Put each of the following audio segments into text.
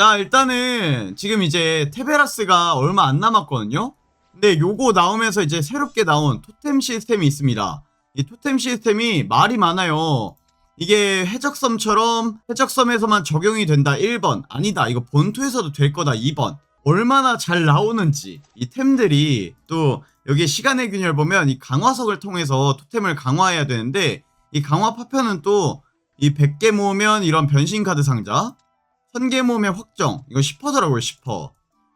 자, 일단은 지금 이제 테베라스가 얼마 안 남았거든요? 근데 요거 나오면서 이제 새롭게 나온 토템 시스템이 있습니다. 이 토템 시스템이 말이 많아요. 이게 해적섬처럼 해적섬에서만 적용이 된다 1번 아니다 이거 본토에서도 될 거다 2번 얼마나 잘 나오는지 이 템들이 또 여기 시간의 균열 보면 이 강화석을 통해서 토템을 강화해야 되는데 이 강화 파편은 또 이 100개 모으면 이런 변신 카드 상자 1000개 모으면 확정. 이거 10%더라고요 10%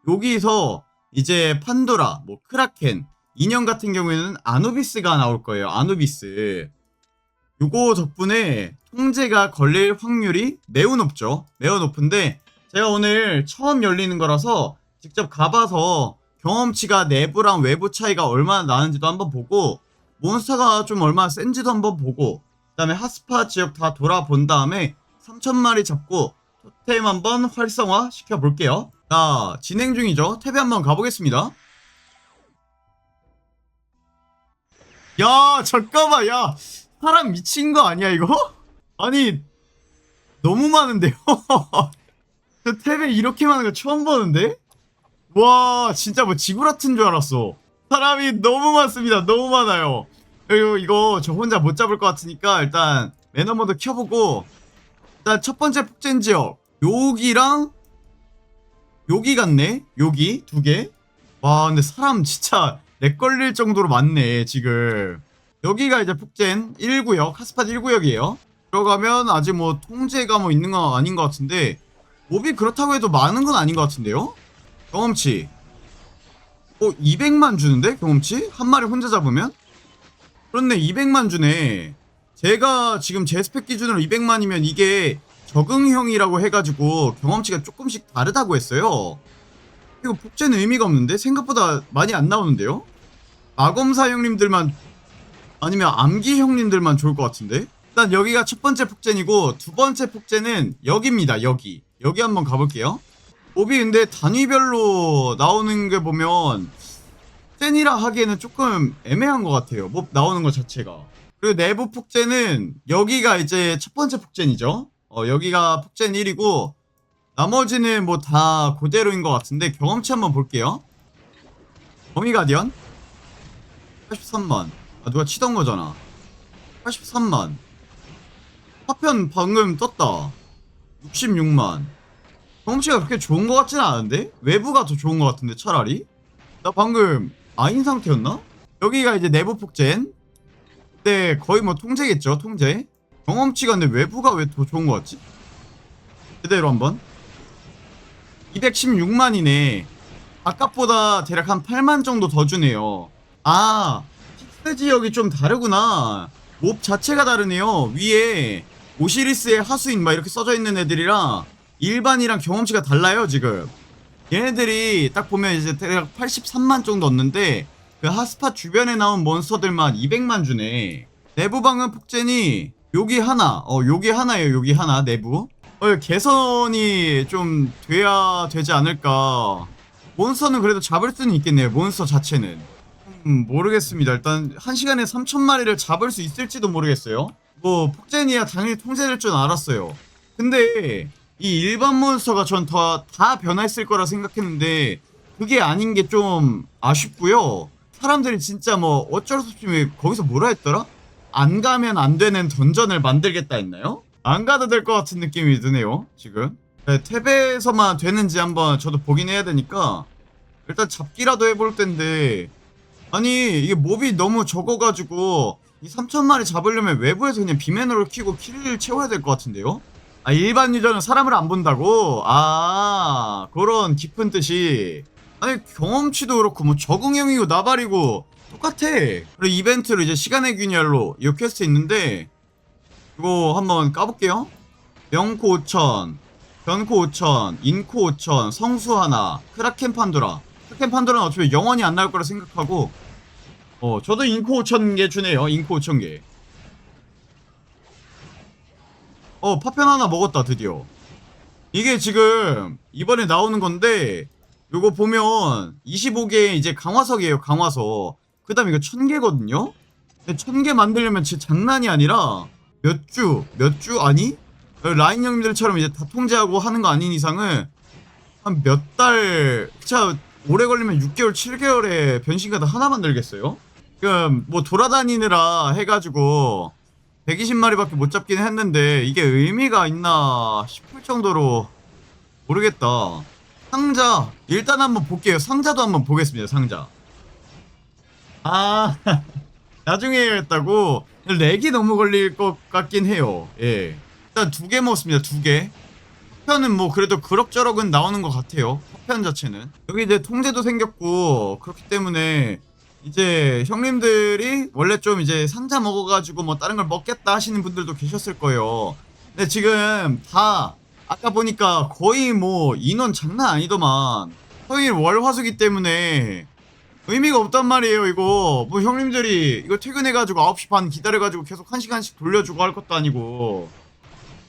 여기서 이제 판도라 뭐 크라켄 인형 같은 경우에는 아누비스가 나올 거예요 아누비스. 요거 덕분에 통제가 걸릴 확률이 매우 높죠. 매우 높은데 제가 오늘 처음 열리는 거라서 직접 가봐서 경험치가 내부랑 외부 차이가 얼마나 나는지도 한번 보고 몬스터가 좀 얼마나 센지도 한번 보고 그 다음에 핫스팟 지역 다 돌아본 다음에 3천마리 잡고 토템 한번 활성화 시켜볼게요. 자 진행 중이죠. 탭에 한번 가보겠습니다. 야 잠깐만 야 사람 미친 거 아니야 이거? 아니 너무 많은데요? 저 탭에 이렇게 많은 거 처음 보는데? 와 진짜 뭐 지구라튼 줄 알았어 사람이 너무 많습니다 너무 많아요 그리고 이거 저 혼자 못 잡을 것 같으니까 일단 매너 모드 켜보고 일단 첫 번째 폭젠 지역. 여기랑 여기 같네. 여기 두개와 근데 사람 진짜 렉 걸릴 정도로 많네 지금. 여기가 이제 폭젠 1구역 카스팟 1구역이에요. 들어가면 아직 뭐 통제가 뭐 있는 건 아닌 것 같은데 몹이 그렇다고 해도 많은 건 아닌 것 같은데요? 경험치. 어 200만 주는데? 경험치? 한 마리 혼자 잡으면? 그렇네 200만 주네 제가 지금 제 스펙 기준으로 200만이면 이게 적응형이라고 해가지고 경험치가 조금씩 다르다고 했어요. 이거 폭제는 의미가 없는데? 생각보다 많이 안 나오는데요? 마검사 형님들만 아니면 암기 형님들만 좋을 것 같은데? 일단 여기가 첫 번째 폭젠이고 두 번째 폭젠은 여기입니다 여기. 여기 한번 가볼게요. 몹이 근데 단위별로 나오는 게 보면 센이라 하기에는 조금 애매한 것 같아요. 몹 나오는 것 자체가 그리고 내부 폭젠은 여기가 이제 첫 번째 폭젠이죠. 어 여기가 폭젠 1이고 나머지는 뭐 다 그대로인 것 같은데 경험치 한번 볼게요. 범위 가디언? 83만. 아 누가 치던 거잖아. 83만. 파편 방금 떴다. 66만. 경험치가 그렇게 좋은 것 같지는 않은데? 외부가 더 좋은 것 같은데 차라리? 나 방금 아인 상태였나? 여기가 이제 내부 폭젠 네 거의 뭐 통제겠죠 통제? 경험치가 근데 외부가 왜 더 좋은 것 같지? 제대로 한번. 216만이네. 아까보다 대략 한 8만 정도 더 주네요. 아 픽스 지역이 좀 다르구나. 몹 자체가 다르네요. 위에 오시리스의 하수인 막 이렇게 써져 있는 애들이랑 일반이랑 경험치가 달라요 지금. 얘네들이 딱 보면 이제 대략 83만 정도 얻는데 그 핫스팟 주변에 나온 몬스터들만 200만 주네. 내부방은 폭젠이 여기 하나. 어 여기 하나예요 여기 하나 내부. 어 개선이 좀 돼야 되지 않을까. 몬스터는 그래도 잡을 수는 있겠네요 몬스터 자체는. 음, 모르겠습니다. 일단 한 시간에 3천 마리를 잡을 수 있을지도 모르겠어요. 뭐 폭젠이야 당연히 통제될 줄 알았어요. 근데 이 일반 몬스터가 전 다 다 변화했을 거라 생각했는데 그게 아닌 게 좀 아쉽고요. 사람들이 진짜 뭐 어쩔 수 없이 왜 거기서 뭐라 했더라? 안 가면 안 되는 던전을 만들겠다 했나요? 안 가도 될 것 같은 느낌이 드네요. 지금 네, 탭에서만 되는지 한번 저도 보긴 해야 되니까 일단 잡기라도 해볼 텐데 아니 이게 몹이 너무 적어가지고 이 3천 마리 잡으려면 외부에서 그냥 비매너를 키고 킬을 채워야 될 것 같은데요? 아 일반 유저는 사람을 안 본다고? 아 그런 깊은 뜻이 아니 경험치도 그렇고 뭐 적응형이고 나발이고 똑같아. 그리고 이벤트로 이제 시간의 균열로 이 퀘스트 있는데 이거 한번 까볼게요. 명코 5000 변코 5000 인코 5000 성수 하나 크라켄 판도라. 크라켄 판도라는 어차피 영원히 안 나올 거라 생각하고 어 저도 인코 5000개 주네요 인코 5000개. 어 파편 하나 먹었다 드디어. 이게 지금 이번에 나오는 건데 요거 보면 25개 이제 강화석이에요 강화석 그 다음에 이거 1000개거든요 근데 1000개 만들려면 진짜 장난이 아니라 몇 주 몇 주 아니 라인 형님들처럼 이제 다 통제하고 하는 거 아닌 이상은 한 몇 달, 진짜 오래 걸리면 6개월, 7개월에 변신카드 하나 만들겠어요? 지금 뭐 돌아다니느라 해가지고 120마리밖에 못 잡긴 했는데 이게 의미가 있나 싶을 정도로 모르겠다. 상자 일단 한번 볼게요. 상자도 한번 보겠습니다. 상자. 아 나중에 했다고 렉이 너무 걸릴 것 같긴 해요. 예. 일단 두 개 먹었습니다. 두 개. 파편은 뭐 그래도 그럭저럭은 나오는 것 같아요. 파편 자체는 여기 이제 통제도 생겼고 그렇기 때문에 이제 형님들이 원래 좀 이제 상자 먹어가지고 뭐 다른 걸 먹겠다 하시는 분들도 계셨을 거예요. 근데 지금 다 아까 보니까 거의 뭐 인원 장난 아니더만. 평일 월화수기 때문에 의미가 없단 말이에요 이거. 뭐 형님들이 이거 퇴근해가지고 9시 반 기다려가지고 계속 1시간씩 돌려주고 할 것도 아니고.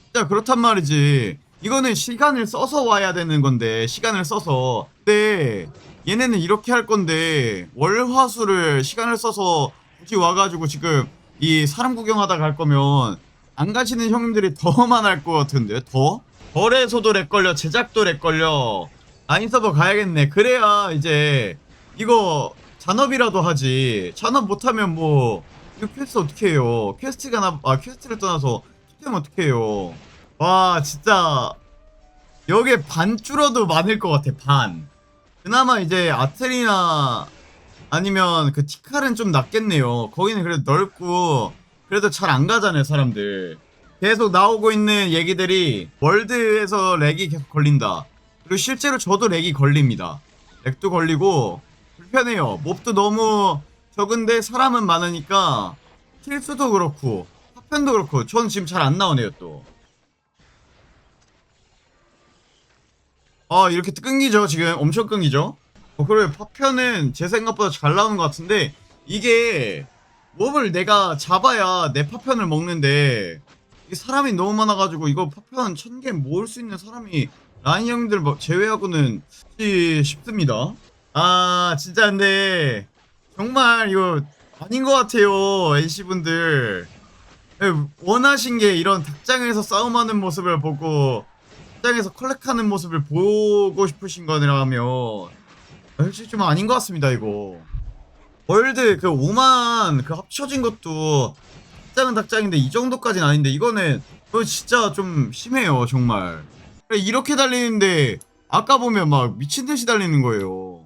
진짜 그렇단 말이지. 이거는 시간을 써서 와야 되는 건데 시간을 써서. 근데 얘네는 이렇게 할 건데 월화수를 시간을 써서 굳이 와가지고 지금 이 사람 구경하다 갈 거면 안 가시는 형님들이 더 많을 것 같은데 더? 거래소도 렉 걸려 제작도 렉 걸려. 아인 서버 가야겠네. 그래야 이제 이거 잔업이라도 하지. 잔업 못하면 뭐 이거 퀘스트 어떻게 해요? 퀘스트가 나, 아 퀘스트를 떠나서 투템 어떻게 해요? 와 진짜. 여기에 반 줄어도 많을 것 같아 반. 그나마 이제 아트리나 아니면 그 티칼은 좀 낫겠네요. 거기는 그래도 넓고 그래도 잘 안 가잖아요 사람들 계속 나오고 있는 얘기들이 월드에서 렉이 계속 걸린다. 그리고 실제로 저도 렉이 걸립니다. 렉도 걸리고 불편해요. 몹도 너무 적은데 사람은 많으니까 킬수도 그렇고 파편도 그렇고 전 지금 잘 안 나오네요 또. 아 이렇게 끊기죠? 지금 엄청 끊기죠? 어, 그래 파편은 제 생각보다 잘 나오는 것 같은데 이게 몹을 내가 잡아야 내 파편을 먹는데 사람이 너무 많아가지고 이거 파편 천 개 모을 수 있는 사람이 라인 형들 뭐 제외하고는 쉽지 싶습니다. 아 진짜 근데 정말 이거 아닌 것 같아요 NC분들. 원하신 게 이런 닭장에서 싸움하는 모습을 보고 닭장에서 컬렉하는 모습을 보고 싶으신 거라면 솔직히 좀 아닌 것 같습니다 이거. 월드 그 5만 그 합쳐진 것도 닭장은 닭장인데 이 정도까지는 아닌데 이거는 그거 진짜 좀 심해요 정말. 이렇게 달리는데 아까 보면 막 미친듯이 달리는 거예요.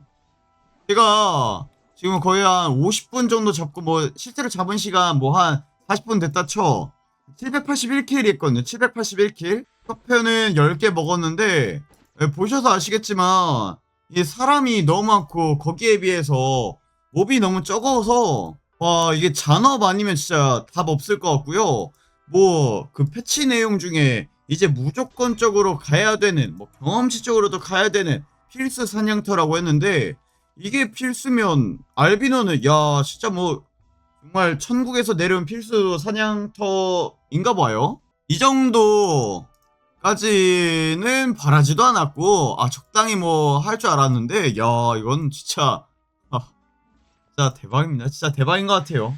제가 지금 거의 한 50분 정도 잡고 뭐 실제로 잡은 시간 뭐 한 40분 됐다 쳐. 781킬 했거든요. 781킬. 파편은 10개 먹었는데 예, 보셔서 아시겠지만 이 사람이 너무 많고 거기에 비해서 몹이 너무 적어서 와 이게 잔업 아니면 진짜 답 없을 것 같고요. 뭐 그 패치 내용 중에 이제 무조건적으로 가야 되는 뭐 경험치적으로도 가야 되는 필수 사냥터라고 했는데 이게 필수면 알비노는 야 진짜 뭐 정말 천국에서 내려온 필수 사냥터인가 봐요. 이 정도까지는 바라지도 않았고 아 적당히 뭐 할 줄 알았는데 야 이건 진짜 아 진짜 대박입니다. 진짜 대박인 것 같아요